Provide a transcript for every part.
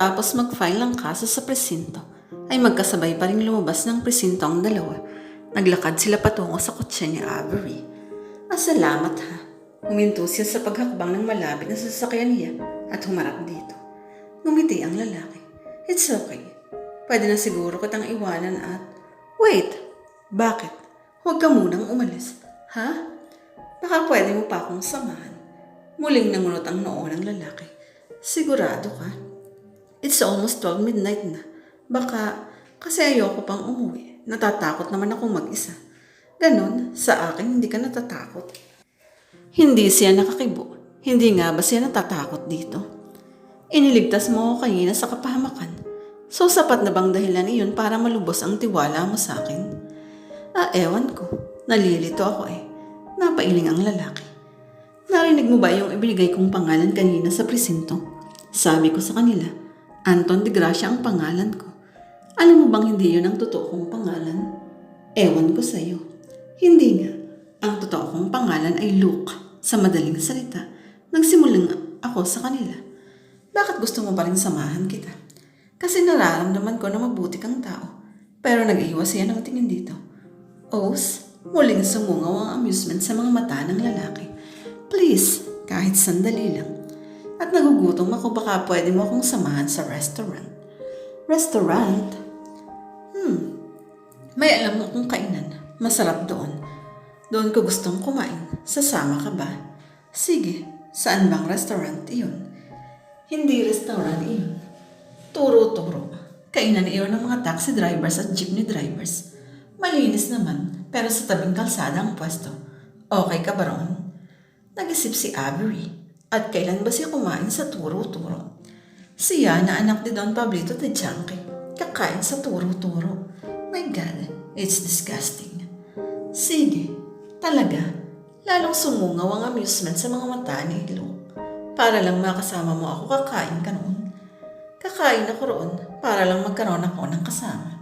Tapos mag-file ng kaso sa presinto, ay magkasabay pa rin lumabas ng presinto ang dalawa. Naglakad sila patungo sa kotse ni Avery. Masalamat ha. Huminto siya sa paghakbang ng malapit na sasakyan niya at humarap dito. Ngumiti ang lalaki. It's okay. Pwede na siguro kitang iwanan at... Wait! Bakit? Huwag ka munang umalis. Ha? Baka pwede mo pa akong samahan. Muling nangunot ang noo ng lalaki. Sigurado ka? It's almost 12 midnight na. Baka kasi ayoko pang umuwi. Natatakot naman akong mag-isa. Ganon, sa akin hindi ka natatakot. Hindi siya nakakibo. Hindi nga ba siya natatakot dito? Iniligtas mo ako kanina sa kapahamakan. So sapat na bang dahilan iyon para malubos ang tiwala mo sa akin? Ah, ewan ko. Nalilito ako eh. Napailing ang lalaki. Narinig mo ba yung ibinigay kong pangalan kanina sa presinto? Sabi ko sa kanila, Anton de Gracia ang pangalan ko. Alam mo bang hindi yun ang totoo kong pangalan? Ewan ko sa'yo. Hindi nga. Ang totoo kong pangalan ay Luke. Sa madaling salita, nagsimulang ako sa kanila. Bakit gusto mo pa rin samahan kita? Kasi nararamdaman ko na mabuti kang tao. Pero nag-iwas siya ng tingin dito. Os, muling sumungaw ang amusement sa mga mata ng lalaki. Please, kahit sandali lang. At nagugutom ako baka pwede mo akong samahan sa restaurant. Restaurant? Hmm, may alam akong kainan. Masarap doon. Doon ko gustong kumain. Sasama ka ba? Sige, saan bang restaurant iyon? Hindi restaurant iyon. Turo-turo. Kainan iyon ng mga taxi drivers at jeepney drivers. Malinis naman, pero sa tabing kalsada ang pwesto. Okay ka ba roon? Nag-isip si Avery. At kailan ba siya kumain sa turo-turo? Siya na anak ni Don Pablito de Chanque. Kakain sa turo-turo. My God, it's disgusting. Sige, talaga. Lalong sumungaw ang amusement sa mga mata ni Luke. Para lang makasama mo ako, kakain ka noon. Kakain ako roon para lang magkaroon ako ng kasama.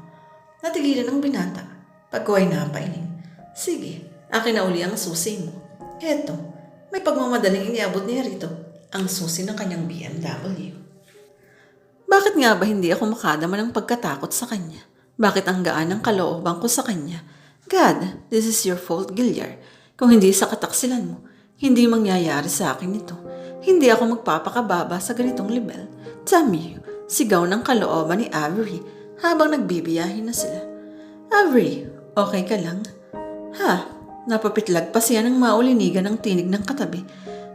Natigilan ang binata. Pagkuhay napailing. Sige, akin na uli ang susi mo. Eto, may pagmamadaling iniabot niya rito. Ang susi ng kanyang BMW. Bakit nga ba hindi ako makadama ng pagkatakot sa kanya? Bakit ang gaan ng kalooban ko sa kanya? God, this is your fault, Gilyar. Kung hindi sa kataksilan mo, hindi mangyayari sa akin ito. Hindi ako magpapakababa sa ganitong level. Damn you, sigaw ng kalooban ni Avery habang nagbibiyahin na sila. Avery, okay ka lang? Ha, napapitlag pa siya ng maulinigan ng tinig ng katabi.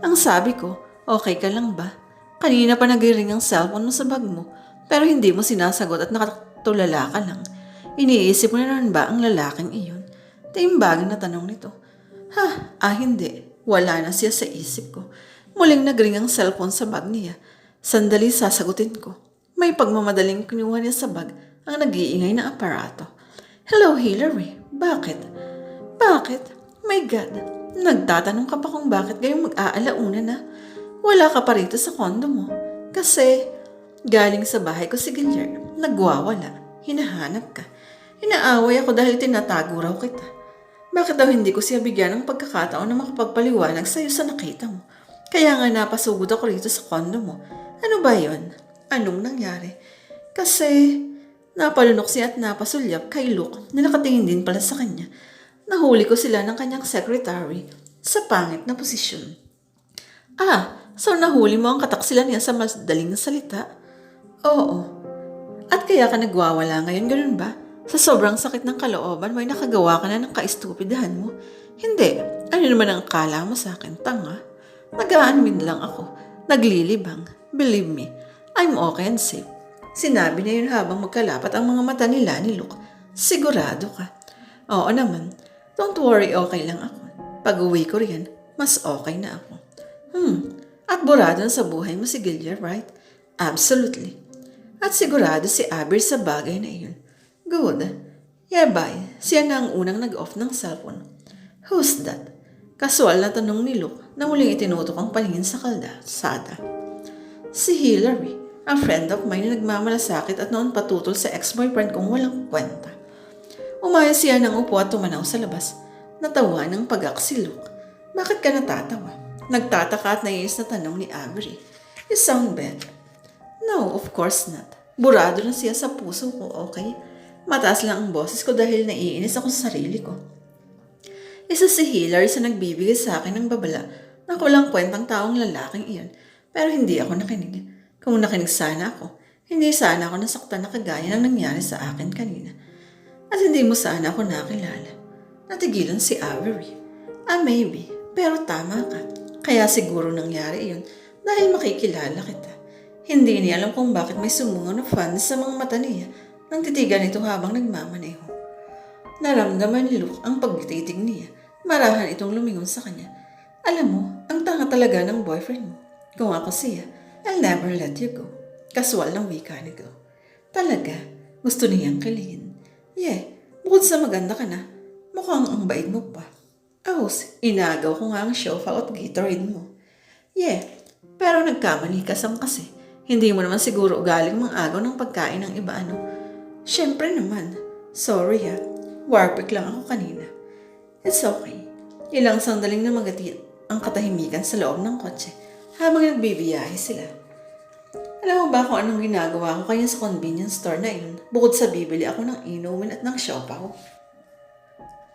Ang sabi ko, okay ka lang ba? Kanina pa nagriring ang cellphone mo sa bag mo, pero hindi mo sinasagot at nakatulala ka lang. Iniisip mo na naman ba ang lalaking iyon? Taimbagan na tanong nito. Ha, ah hindi. Wala na siya sa isip ko. Muling nagring ang cellphone sa bag niya. Sandali sasagutin ko. May pagmamadaling kinuha niya sa bag ang nag-iingay na aparato. Hello, Hillary. Bakit? Bakit? My God. Nagtatanong ka pa kung bakit ngayong mag-aalauna na? Wala ka pa rito sa kondo mo. Kasi, galing sa bahay ko si Guillermo. Nagwawala. Hinahanap ka. Inaaway ako dahil tinatago raw kita. Bakit daw hindi ko siya bigyan ng pagkakataon na makapagpaliwanag sa'yo sa nakita mo? Kaya nga napasugod ako rito sa kondo mo. Ano ba yon? Anong nangyari? Kasi napalunok siya at napasulyap kay Luke na nakatingin din pala sa kanya. Nahuli ko sila ng kanyang secretary sa pangit na posisyon. Ah, so nahuli mo ang kataksilan niya sa madaling salita? Oo. At kaya ka nagwawala ngayon, ganun ba? Sa sobrang sakit ng kalooban, may nakagawa ka na ng kaistupidahan mo. Hindi. Ano naman ang akala mo sa akin? Tanga. Nag-aanmin lang ako. Naglilibang. Believe me, I'm okay and safe. Sinabi niya yun habang magkalapat ang mga mata nila ni Luke. Sigurado ka. Oo naman. Don't worry, okay lang ako. Pag uwi ko riyan, mas okay na ako. Hmm, at burado sa buhay mo si Gillian, right? Absolutely. At sigurado si Aber sa bagay na iyon. Good. Hereby, siya na ang unang nag-off ng cellphone. Who's that? Kasual na tanong ni Luke na muling itinutok ang paningin sa kalsada. Si Hillary, a friend of mine na nagmamalasakit at noon patutol sa ex-boyfriend kong walang kwenta. Umayos siya ng upo at tumanaw sa labas. Natawa ng pagak si Luke. Bakit ka natatawa? Nagtataka at naiis na tanong ni Avery. Sound better. No, of course not. Burado na siya sa puso ko, okay? Mataas lang ang boses ko dahil naiinis ako sa sarili ko. Isa si Hillary sa nagbibigay sa akin ng babala na kulang kwentang taong lalaking iyon. Pero hindi ako nakinig. Kung nakinig sana ako, hindi sana ako nasaktan na kagaya ng nangyari sa akin kanina. At hindi mo sana ako nakilala. Natigilan si Avery. Ah, maybe. Pero tama ka. Kaya siguro nangyari iyon dahil makikilala kita. Hindi niya alam kung bakit may sumungaw na fans sa mga mata niya nang titigan ito habang nagmamaneho. Naramdaman ni Luke ang pagtitig niya. Marahan itong lumingon sa kanya. Alam mo, ang tanga talaga ng boyfriend mo. Kung ako siya, I'll never let you go. Kaswal ng wika ni Go. Talaga, gusto niyang kiligin. Yeah, bukod sa maganda ka na, mukhang ang bait mo pa. Ahos, inagaw ko nga ang sofa at Gatorade mo. Yeah, pero nagkamali ka sam kasi. Hindi mo naman siguro ugaling mga agaw ng pagkain ng iba ano. Siyempre naman. Sorry ha. Warpick lang ako kanina. It's okay. Ilang sandaling na magati ang katahimikan sa loob ng kotse habang nagbibiyahe sila. Alam mo ba kung anong ginagawa ko kaya sa convenience store na yun bukod sa bibili ako ng inumin at ng siopaw?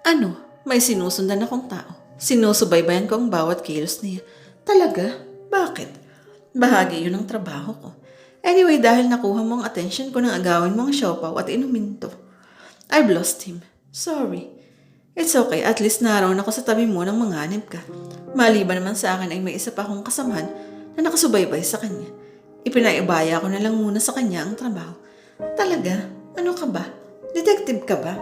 Ano? May sinusundan akong tao. Sinusubaybayan ko ang bawat kilos niya. Talaga? Bakit? Bahagi yun ng trabaho ko. Anyway, dahil nakuha mo ang attention ko nang agawin mo ang siopaw at inumin to. I've lost him. Sorry. It's okay, at least naroon ako sa tabi mo ng manganib ka. Maliban naman sa akin ay may isa pa akong kasamahan na nakasubaybay sa kanya. Ipinaibaya ko na lang muna sa kanya ang trabaho. Talaga? Ano ka ba? Detective ka ba?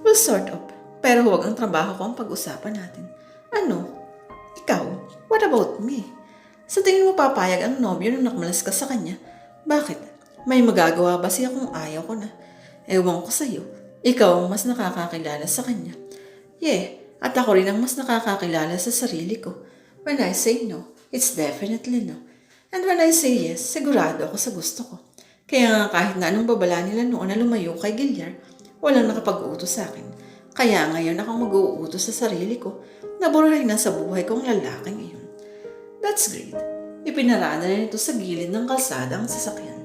Well, sort of. Pero huwag ang trabaho ko ang pag-usapan natin. Ano? Ikaw? What about me? Sa tingin mo papayag ang nobyo nung nakmalas ka sa kanya? Bakit? May magagawa ba siya kung ayaw ko na? Ewan ko sa'yo. Ikaw ang mas nakakakilala sa kanya. Yeah, at ako rin ang mas nakakakilala sa sarili ko. When I say no, it's definitely no. And when I say yes, sigurado ako sa gusto ko. Kaya nga kahit na anong babala nila noon na lumayo kay Gilyar, walang nakapag-uutos sa akin. Kaya ngayon akong mag-uutos sa sarili ko na burahin na sa buhay kong lalaking iyon. That's great. Ipinaraan na nito sa gilid ng kalsada ang sasakyan.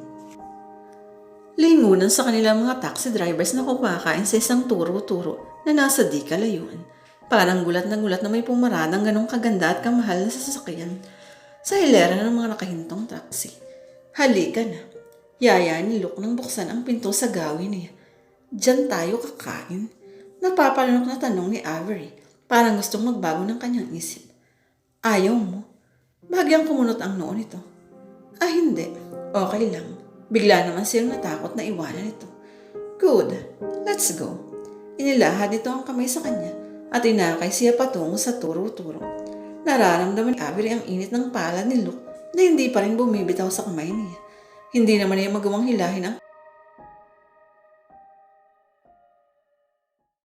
Lingunan sa kanilang mga taxi drivers na kumakain sa isang turo-turo na nasa di kalayuan. Parang gulat na gulat na may pumaradang ganong kaganda at kamahal na sasakyan sa hilera ng mga nakahintong taxi. Halika na. Yaya ni Luke nang buksan ang pinto sa gawin niya. Diyan tayo kakain. Napapalanok na tanong ni Avery. Parang gustong magbago ng kanyang isip. Ayaw mo? Bagyang kumunot ang noo nito. Ah, hindi. Okay lang. Bigla naman siyang natakot na iwanan ito. Good. Let's go. Inilahad nito ang kamay sa kanya at inakay siya patungo sa turo-turo. Nararamdaman ni Avery ang init ng pala ni Luke na hindi pa rin bumibitaw sa kamay niya. Hindi naman niya magawang hilahin ang